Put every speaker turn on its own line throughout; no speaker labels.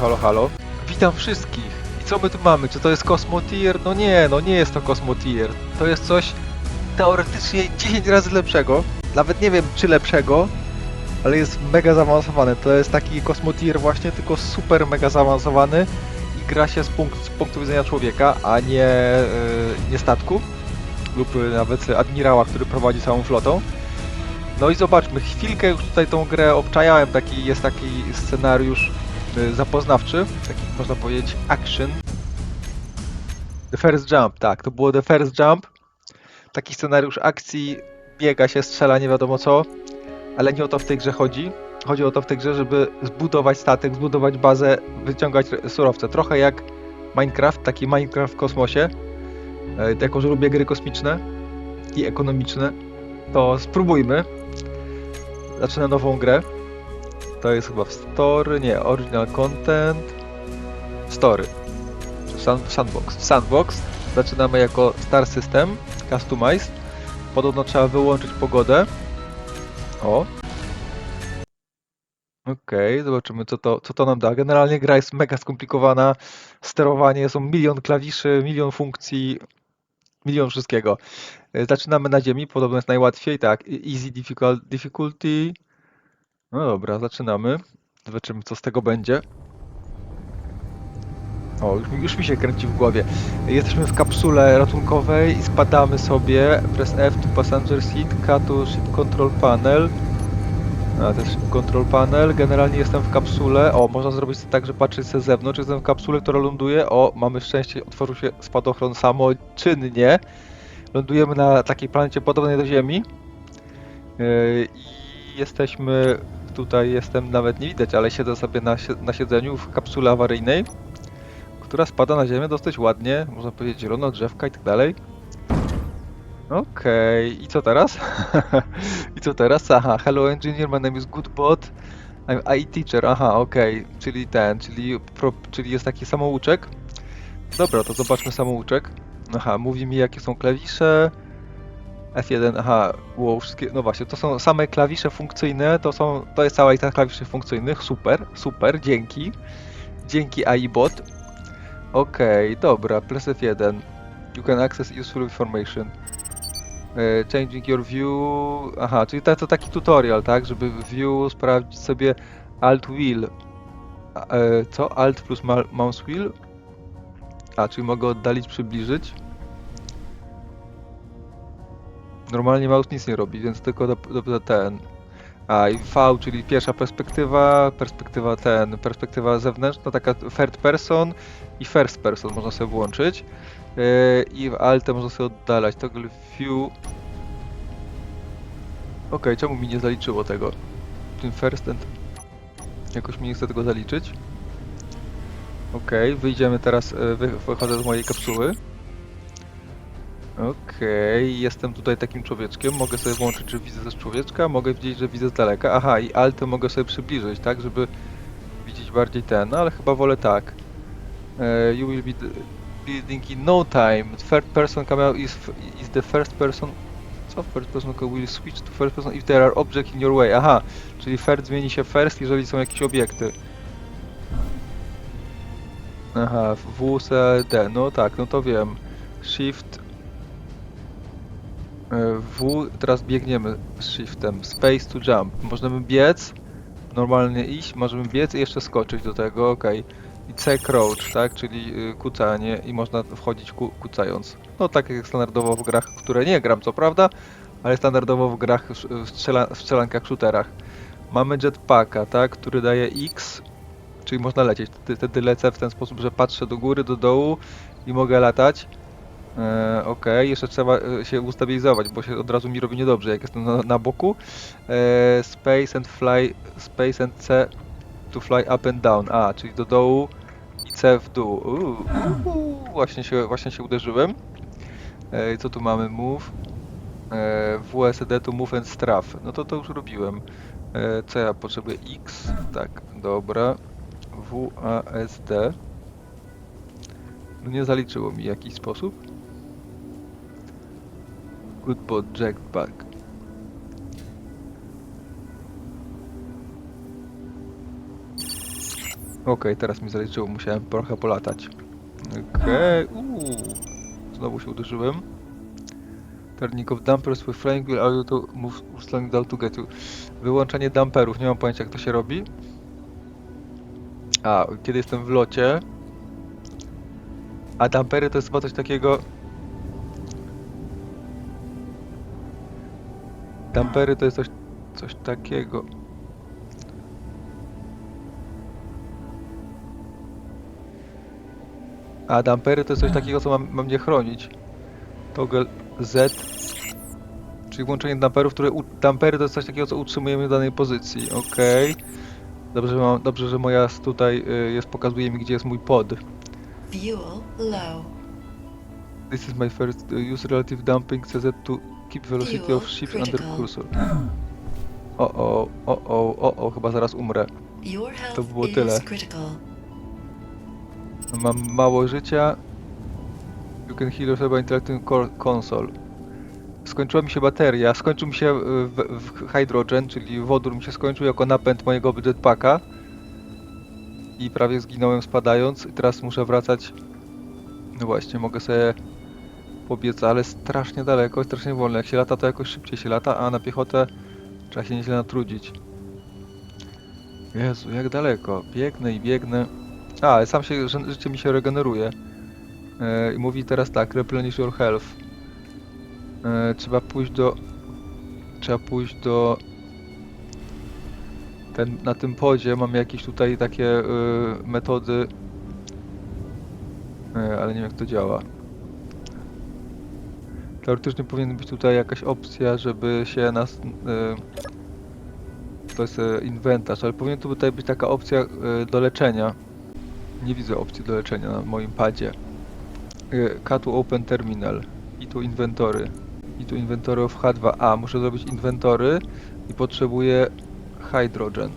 Halo, halo. Witam wszystkich. I co my tu mamy? Czy to jest Cosmo Tier? No nie, no nie jest to Cosmo Tier. To jest coś teoretycznie 10 razy lepszego. Nawet nie wiem czy lepszego, ale jest mega zaawansowany. To jest taki Cosmo Tier właśnie, tylko super mega zaawansowany i gra się z, punkt, z punktu widzenia człowieka, a nie, yy, nie statku lub nawet admirała, który prowadzi całą flotą. No i zobaczmy, chwilkę już tutaj tą grę obczajałem, taki jest taki scenariusz zapoznawczy, taki można powiedzieć action. The First Jump, tak, to było The First Jump. Taki scenariusz akcji, biega się, strzela nie wiadomo co, ale nie o to w tej grze chodzi. Chodzi o to w tej grze, żeby zbudować statek, zbudować bazę, wyciągać surowce. Trochę jak Minecraft, taki Minecraft w kosmosie. E, Jako, że lubię gry kosmiczne i ekonomiczne, to spróbujmy. Zaczynam nową grę. To jest chyba w Story, nie, Original Content. Story. Sun, sandbox. Sandbox. Zaczynamy jako Star System, Customized. Podobno trzeba wyłączyć pogodę. O. Okej, zobaczymy co to, co to nam da. Generalnie gra jest mega skomplikowana. Sterowanie, są milion klawiszy, milion funkcji, milion wszystkiego. E, Zaczynamy na ziemi, podobno jest najłatwiej, tak. Easy difficult, difficulty. No dobra, zaczynamy. Zobaczymy co z tego będzie. O, już, mi- się kręci w głowie. Jesteśmy w kapsule ratunkowej i spadamy sobie. Press F to passenger seat, K to ship control panel. A, to jest ship control panel. Generalnie jestem w kapsule. O, można zrobić to tak, że patrzeć się z zewnątrz. Jestem w kapsule, która ląduje. O, mamy szczęście, otworzył się spadochron samoczynnie. Lądujemy na takiej planecie podobnej do Ziemi. Yy, I jesteśmy tutaj, jestem nawet nie widać, ale siedzę sobie na, na siedzeniu w kapsule awaryjnej, która spada na ziemię dosyć ładnie, można powiedzieć zielono, drzewka i tak dalej. Okej, i co teraz? I co teraz? Aha, hello engineer, my name is Goodbot. I'm IT teacher, aha, okej, czyli ten, czyli, pro, czyli jest taki samouczek. Dobra, to zobaczmy samouczek. Aha, mówi mi jakie są klawisze. F1, aha, wow, wszystkie, no właśnie, to są same klawisze funkcyjne, to są, to jest cała lista klawiszy funkcyjnych, super, super, dzięki. Dzięki AIBot. Okej, dobra, press F1. You can access useful information. E, changing your view, aha, czyli to, to taki tutorial, tak, żeby view sprawdzić sobie Alt Wheel. E, co? Alt plus mouse wheel? A, czyli mogę oddalić, przybliżyć. Normalnie mouse nic nie robi, więc tylko do, do, do ten. A i V, czyli pierwsza perspektywa, perspektywa ten, perspektywa zewnętrzna, taka third person i first person można sobie włączyć. Yy, I w Alt można sobie oddalać. Toggle view. Okej, czemu mi nie zaliczyło tego? Tym first and... Jakoś mi nie chce tego zaliczyć. Okej, wyjdziemy teraz, yy, wy, wychodzę z mojej kapsuły. Okej, jestem tutaj takim człowieczkiem. Mogę sobie włączyć, że widzę z człowieczka, mogę widzieć, że widzę z daleka. Aha, i altem mogę sobie przybliżyć, tak, żeby widzieć bardziej ten, no ale chyba wolę tak. E, you will be building in no time. Third person camera is, is the first person. Co? First person will switch to first person if there are objects in your way. Aha, czyli third zmieni się first, jeżeli są jakieś obiekty. Aha, WSD, no tak, no to wiem. Shift W, teraz biegniemy z shiftem. Space to jump. Możemy biec, normalnie iść, możemy biec i jeszcze skoczyć do tego, ok. I C crouch, tak, czyli y, kucanie i można wchodzić ku, kucając. No tak jak standardowo w grach, które nie gram co prawda, ale standardowo w grach, w, strzela, w strzelankach, shooterach. Mamy jetpacka, tak, który daje X, czyli można lecieć. Wtedy lecę w ten sposób, że patrzę do góry, do dołu i mogę latać. E, Okej, jeszcze trzeba e, się ustabilizować, bo się od razu mi robi niedobrze, jak jestem na, na boku. E, space and fly, space and C to fly up and down. A, czyli do dołu i C w dół. Uuu, uhu, właśnie, się, właśnie się uderzyłem. E, co tu mamy? Move. E, WSD to move and strafe. No to to już robiłem. E, co ja potrzebuję? X. Tak, dobra. WASD. No nie zaliczyło mi w jakiś sposób. Goodbot Jackback. Okej, teraz mi zaliczyło, musiałem trochę polatać. Okej, uuu. Znowu się uderzyłem. Turning off dampers with flying allow you to move slowing down to get you. Wyłączenie damperów, nie mam pojęcia jak to się robi. A, kiedy jestem w locie. A dampery to jest chyba coś takiego... Dampery to jest coś, coś takiego... A dampery to jest coś takiego, co mam, ma mnie chronić. Toggle Z. Czyli włączenie damperów, które. Dampery to jest coś takiego, co utrzymuje mnie w danej pozycji. Okej. Dobrze, że mam, dobrze, że moja tutaj y, jest, pokazuje mi, gdzie jest mój pod.
Fuel low.
This is my first uh, use relative dumping CZ to keep velocity of ships under cursor. O o, o o, o o, chyba zaraz umrę. To było tyle. Mam mało życia. You can heal yourself by interacting co- console. Skończyła mi się bateria, skończył mi się y, w, w hydrogen, czyli wodór mi się skończył jako napęd mojego jetpacka. I prawie zginąłem spadając. I teraz muszę wracać. No właśnie, mogę sobie pobiec, ale strasznie daleko, strasznie wolno. Jak się lata, to jakoś szybciej się lata, a na piechotę trzeba się nieźle natrudzić. Jezu, jak daleko. Biegnę i biegnę. A, ale sam się, życie mi się regeneruje. E, I mówi teraz tak, replenish your health. E, trzeba pójść do... Trzeba pójść do... Ten, na tym podzie mam jakieś tutaj takie y, metody, e, ale nie wiem jak to działa. Teoretycznie powinna być tutaj jakaś opcja, żeby się nas... Y, to jest e, inwentarz, ale powinien tu tutaj być taka opcja e, do leczenia. Nie widzę opcji do leczenia na moim padzie. Y, Cut to open terminal. I tu inwentory. I tu inwentory of H2A. Muszę zrobić inwentory i potrzebuję hydrogen.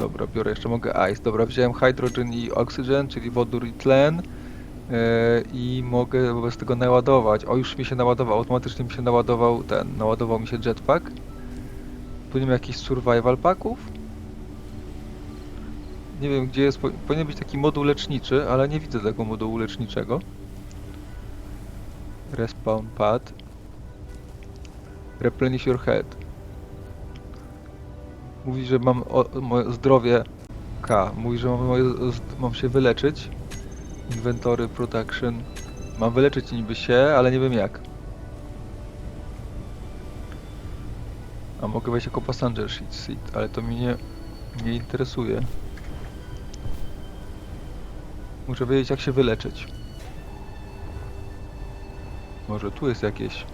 Dobra, biorę jeszcze mogę ice. Dobra, wziąłem hydrogen i oxygen, czyli wodór i tlen. Y, I mogę wobec tego naładować. O, już mi się naładował, automatycznie mi się naładował ten, naładował mi się jetpack. Ma jakichś survival packów? Nie wiem gdzie jest, po- powinien być taki moduł leczniczy, ale nie widzę tego modułu leczniczego. Respawn pad. Replenish your head. Mówi, że mam o, moje zdrowie K. Mówi, że mam, moje, mam się wyleczyć. Inventory, protection. Mam wyleczyć niby się, ale nie wiem jak. A mogę wejść jako passenger seat, ale to mnie nie interesuje. Muszę wiedzieć jak się wyleczyć. Może tu jest jakieś...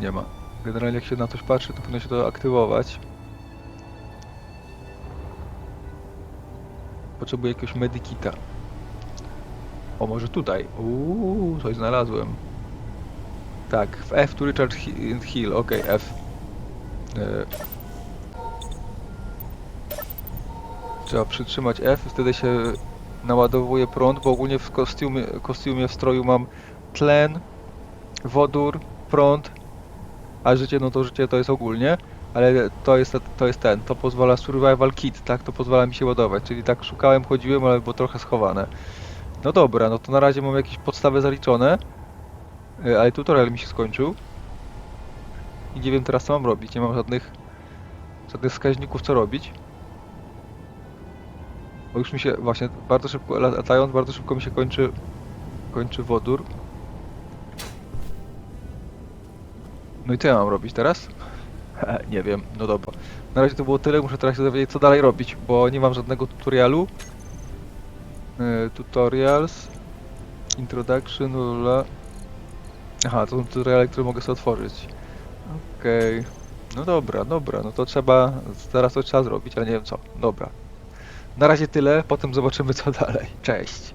Nie ma. Generalnie jak się na coś patrzy, to powinno się to aktywować. Potrzebuję jakiegoś medikita. O, może tutaj. Uuu, coś znalazłem. Tak, w F to and heal. Okej, F. E... Trzeba przytrzymać F, wtedy się naładowuje prąd, bo ogólnie w kostiumie, kostiumie w stroju mam tlen, wodór, prąd, a życie, no to życie to jest ogólnie, ale to jest, to jest ten, to pozwala survival kit, tak, to pozwala mi się ładować, czyli tak szukałem, chodziłem, ale było trochę schowane. No dobra, no to na razie mam jakieś podstawy zaliczone, y, ale tutorial mi się skończył i nie wiem teraz co mam robić, nie mam żadnych, żadnych wskaźników co robić. Bo już mi się właśnie bardzo szybko la- latając, bardzo szybko mi się kończy kończy wodór. No i co ja mam robić teraz? nie wiem, no dobra. Na razie to było tyle, muszę teraz się dowiedzieć co dalej robić, bo nie mam żadnego tutorialu. Yy, tutorials. Introduction, lula. Aha, to są tutoriale, które mogę sobie otworzyć. Okej. No dobra, dobra, no to trzeba, teraz to trzeba zrobić, ale nie wiem co. Dobra. Na razie tyle, potem zobaczymy co dalej. Cześć.